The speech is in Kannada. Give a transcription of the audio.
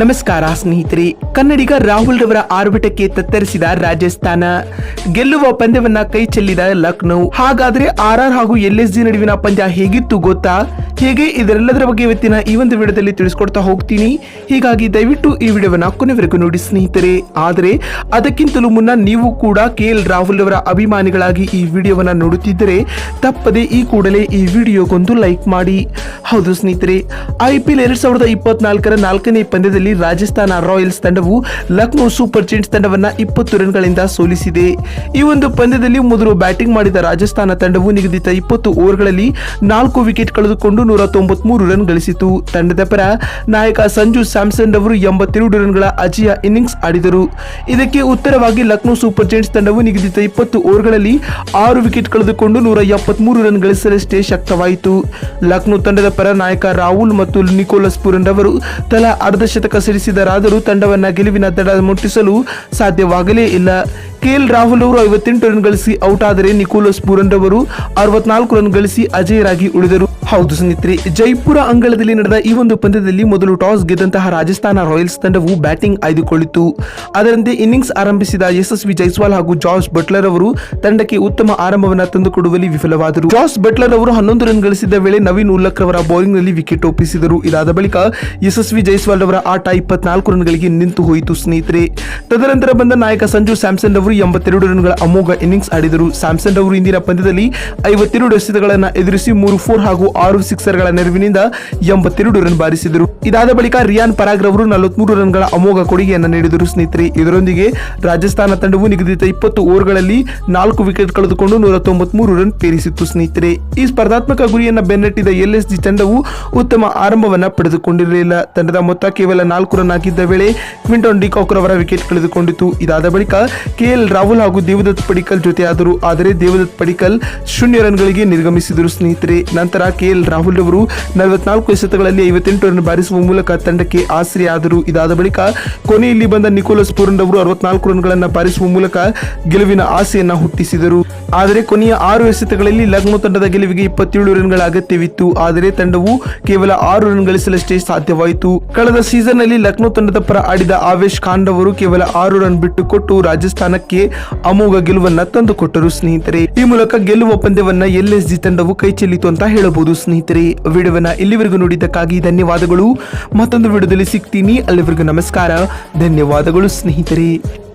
ನಮಸ್ಕಾರ ಸ್ನೇಹಿತರೆ, ಕನ್ನಡಿಗ ರಾಹುಲ್ ರವರ ಆರ್ಭಟಕ್ಕೆ ತತ್ತರಿಸಿದ ರಾಜಸ್ಥಾನ. ಗೆಲ್ಲುವ ಪಂದ್ಯವನ್ನ ಕೈ ಚೆಲ್ಲಿದ ಲಕ್ನೋ. ಹಾಗಾದ್ರೆ ಆರ್ ಆರ್ ಹಾಗೂ ಎಲ್ ಎಸ್ ಜಿ ನಡುವಿನ ಪಂದ್ಯ ಹೇಗಿತ್ತು ಗೊತ್ತಾ? ಹೇಗೆ ಇದರೆಲ್ಲದರ ಬಗ್ಗೆ ಇವತ್ತಿನ ಈ ಒಂದು ವಿಡಿಯೋದಲ್ಲಿ ತಿಳಿಸ್ಕೊಡ್ತಾ ಹೋಗ್ತೀನಿ. ಹೀಗಾಗಿ ದಯವಿಟ್ಟು ಈ ವಿಡಿಯೋವನ್ನು ಕೊನೆವರೆಗೂ ನೋಡಿ ಸ್ನೇಹಿತರೆ. ಆದರೆ, ಅದಕ್ಕಿಂತಲೂ ಮುನ್ನ ನೀವು ಕೂಡ ಕೆ ಎಲ್ ರಾಹುಲ್ ಅವರ ಅಭಿಮಾನಿಗಳಾಗಿ ಈ ವಿಡಿಯೋವನ್ನು ನೋಡುತ್ತಿದ್ದರೆ, ತಪ್ಪದೆ ಈ ಕೂಡಲೇ ಈ ವಿಡಿಯೋಗೊಂದು ಲೈಕ್ ಮಾಡಿ. ಹೌದು ಸ್ನೇಹಿತರೆ, ಐ ಪಿ ಎಲ್ ಎರಡ್ ಸಾವಿರದ ಇಪ್ಪತ್ನಾಲ್ಕರ ನಾಲ್ಕನೇ ಪಂದ್ಯದಲ್ಲಿ ರಾಜಸ್ಥಾನ ರಾಯಲ್ಸ್ ತಂಡವು ಲಕ್ನೋ ಸೂಪರ್ ಜೆಂಟ್ಸ್ ತಂಡವನ್ನ ಇಪ್ಪತ್ತು ರನ್ಗಳಿಂದ ಸೋಲಿಸಿದೆ. ಈ ಒಂದು ಪಂದ್ಯದಲ್ಲಿ ಮೊದಲು ಬ್ಯಾಟಿಂಗ್ ಮಾಡಿದ ರಾಜಸ್ಥಾನ ತಂಡವು ನಿಗದಿತ ಇಪ್ಪತ್ತು ಓವರ್ಗಳಲ್ಲಿ ನಾಲ್ಕು ವಿಕೆಟ್ ಕಳೆದುಕೊಂಡು ನೂರ ತೊಂಬತ್ಮೂರು ರನ್ ಗಳಿಸಿತು. ತಂಡದ ಪರ ನಾಯಕ ಸಂಜು ಸ್ಯಾಮ್ಸನ್ ಅವರು ಎಂಬತ್ತೆರಡು ರನ್ಗಳ ಅಜಯ ಇನ್ನಿಂಗ್ಸ್ ಆಡಿದರು. ಇದಕ್ಕೆ ಉತ್ತರವಾಗಿ ಲಕ್ನೋ ಸೂಪರ್ ಜೈಂಟ್ಸ್ ತಂಡವು ನಿಗದಿತ ಇಪ್ಪತ್ತು ಓವರ್ಗಳಲ್ಲಿ ಆರು ವಿಕೆಟ್ ಕಳೆದುಕೊಂಡು ನೂರ ಎಪ್ಪತ್ಮೂರು ರನ್ ಗಳಿಸಲಷ್ಟೇ ಶಕ್ತವಾಯಿತು. ಲಕ್ನೋ ತಂಡದ ಪರ ನಾಯಕ ರಾಹುಲ್ ಮತ್ತು ನಿಕೋಲಸ್ ಪುರನ್ ರವರು ತಲಾ ಅರ್ಧಶತಕ ಸಿಡಿಸಿದರಾದರೂ ತಂಡವನ್ನ ಗೆಲುವಿನ ದಡ ಮುಟ್ಟಿಸಲು ಸಾಧ್ಯವಾಗಲೇ ಇಲ್ಲ. ಕೆಎಲ್ ರಾಹುಲ್ ಅವರು ಐವತ್ತೆಂಟು ರನ್ ಗಳಿಸಿ ಔಟ್ ಆದರೆ ನಿಕೋಲಸ್ ಪೂರನ್ ರವರು ಅರವತ್ನಾಲ್ಕು ರನ್ ಗಳಿಸಿ ಅಜೇಯರಾಗಿ ಉಳಿದರು. ಹೌದು ಸ್ನೇಹಿತರೆ, ಜೈಪುರ ಅಂಗಳದಲ್ಲಿ ನಡೆದ ಈ ಒಂದು ಪಂದ್ಯದಲ್ಲಿ ಮೊದಲು ಟಾಸ್ ಗೆದ್ದಂತಹ ರಾಜಸ್ಥಾನ ರಾಯಲ್ಸ್ ತಂಡವು ಬ್ಯಾಟಿಂಗ್ ಆಯ್ದುಕೊಳ್ಳಿತು. ಅದರಂತೆ ಇನ್ನಿಂಗ್ಸ್ ಆರಂಭಿಸಿದ ಯಶಸ್ವಿ ಜೈಸ್ವಾಲ್ ಹಾಗೂ ಜಾರ್ಜ್ ಬಟ್ಲರ್ ಅವರು ತಂಡಕ್ಕೆ ಉತ್ತಮ ಆರಂಭವನ್ನು ತಂದುಕೊಡುವಲ್ಲಿ ವಿಫಲವಾದರು. ಜಾರ್ಜ್ ಬಟ್ಲರ್ ಅವರು ಹನ್ನೊಂದು ರನ್ ಗಳಿಸಿದ್ದ ವೇಳೆ ನವೀನ್ ಉಲ್ಲಕ್ ರವರ ಬೌಲಿಂಗ್ನಲ್ಲಿ ವಿಕೆಟ್ ಒಪ್ಪಿಸಿದರು. ಇದಾದ ಬಳಿಕ ಯಶಸ್ವಿ ಜೈಸ್ವಾಲ್ ಅವರ ಆಟ ಇಪ್ಪತ್ನಾಲ್ಕು ರನ್ಗಳಿಗೆ ನಿಂತು ಹೋಯಿತು ಸ್ನೇಹಿತರೆ. ತದನಂತರ ಬಂದ ನಾಯಕ ಸಂಜು ಸ್ಯಾಮ್ಸನ್ ಅವರು ಎಂಬತ್ತೆರಡು ರನ್ಗಳ ಅಮೋಘ ಇನ್ನಿಂಗ್ಸ್ ಆಡಿದರು. ಸ್ಯಾಮ್ಸನ್ ಅವರು ಇಂದಿನ ಪಂದ್ಯದಲ್ಲಿ ಐವತ್ತೆರಡು ಎಸೆತಗಳನ್ನು ಎದುರಿಸಿ ಮೂರು ಫೋರ್ ಹಾಗೂ ಆರು ಸಿಕ್ಸರ್ಗಳ ನೆರವಿನಿಂದ ಎಂಬತ್ತೆರಡು ರನ್ ಬಾರಿಸಿದರು. ಇದಾದ ಬಳಿಕ ರಿಯಾನ್ ಪರಾಗ್ ರವರು ನಲವತ್ಮೂರು ರನ್ಗಳ ಅಮೋಘ ಕೊಡುಗೆಯನ್ನು ನೀಡಿದರು. ಸ್ನೇಹಿತರೆ, ಇದರೊಂದಿಗೆ ರಾಜಸ್ಥಾನ ತಂಡವು ನಿಗದಿತ ಇಪ್ಪತ್ತು ಓವರ್ಗಳಲ್ಲಿ ನಾಲ್ಕು ವಿಕೆಟ್ ಕಳೆದುಕೊಂಡು ನೂರ ತೊಂಬತ್ಮೂರು ರನ್ ಪೇರಿಸಿತ್ತು. ಸ್ನೇಹಿತರೆ, ಈ ಸ್ಪರ್ಧಾತ್ಮಕ ಗುರಿಯನ್ನು ಬೆನ್ನಟ್ಟಿದ ಎಲ್ಎಸ್ಜಿ ತಂಡವು ಉತ್ತಮ ಆರಂಭವನ್ನ ಪಡೆದುಕೊಂಡಿರಲಿಲ್ಲ. ತಂಡದ ಮೊತ್ತ ಕೇವಲ ನಾಲ್ಕು ರನ್ ಹಾಕಿದ್ದ ವೇಳೆ ಕ್ವಿಂಟನ್ ಡಿಕಾಕ್ ರವರ ವಿಕೆಟ್ ಕಳೆದುಕೊಂಡಿತು ಇದಾದ ಬಳಿಕ ಕೆಎಲ್ ರಾಹುಲ್ ಹಾಗೂ ದೇವದತ್ ಪಡಿಕಲ್ ಜೊತೆಯಾದರು. ಆದರೆ ದೇವದತ್ ಪಡಿಕಲ್ ಶೂನ್ಯ ರನ್ಗಳಿಗೆ ನಿರ್ಗಮಿಸಿದರು. ಸ್ನೇಹಿತರೆ, ನಂತರ ಕೆಎಲ್ ರಾಹುಲ್ ಅವರು ನಲವತ್ನಾಲ್ಕು ಎಸೆತಗಳಲ್ಲಿ ಐವತ್ತೆಂಟು ರನ್ ಬಾರಿಸುವ ಮೂಲಕ ತಂಡಕ್ಕೆ ಆಸರೆ ಆದರು ಇದಾದ ಬಳಿಕ ಕೊನೆಯಲ್ಲಿ ಬಂದ ನಿಕೋಲಸ್ ಪೂರನ್ ಅವರು ಅರವತ್ನಾಲ್ಕು ರನ್ಗಳನ್ನು ಬಾರಿಸುವ ಮೂಲಕ ಗೆಲುವಿನ ಆಸೆಯನ್ನ ಹುಟ್ಟಿಸಿದರು. ಆದರೆ ಕೊನೆಯ ಆರು ಎಸೆತಗಳಲ್ಲಿ ಲಕ್ನೋ ತಂಡದ ಗೆಲುವಿಗೆ ಇಪ್ಪತ್ತೇಳು ರನ್ಗಳ ಅಗತ್ಯವಿತ್ತು. ಆದರೆ ತಂಡವು ಕೇವಲ ಆರು ರನ್ ಗಳಿಸಲಷ್ಟೇ ಸಾಧ್ಯವಾಯಿತು. ಕಳೆದ ಸೀಸನ್ನಲ್ಲಿ ಲಕ್ನೋ ತಂಡದ ಪರ ಆಡಿದ ಆವೇಶ್ ಖಾಂಡ್ ಅವರು ಕೇವಲ ಆರು ರನ್ ಬಿಟ್ಟುಕೊಟ್ಟು ರಾಜಸ್ಥಾನಕ್ಕೆ ಅಮೋಘ ಗೆಲುವನ್ನ ತಂದುಕೊಟ್ಟರು ಸ್ನೇಹಿತರೆ. ಈ ಮೂಲಕ ಗೆಲ್ಲುವ ಪಂದ್ಯವನ್ನ ಎಲ್ಎಸ್ಜಿ ತಂಡವು ಕೈ ಚೆಲ್ಲಿತು ಅಂತ ಹೇಳಬಹುದು ಸ್ನೇಹಿತರೆ. ವಿಡಿಯೋವನ್ನ ಇಲ್ಲಿವರೆಗೂ ನೋಡಿದ್ದಕ್ಕಾಗಿ ಧನ್ಯವಾದಗಳು. ಮತ್ತೊಂದು ವಿಡಿಯೋದಲ್ಲಿ ಸಿಗ್ತೀನಿ. ಅಲ್ಲಿವರೆಗೂ ನಮಸ್ಕಾರ. ಧನ್ಯವಾದಗಳು ಸ್ನೇಹಿತರೆ.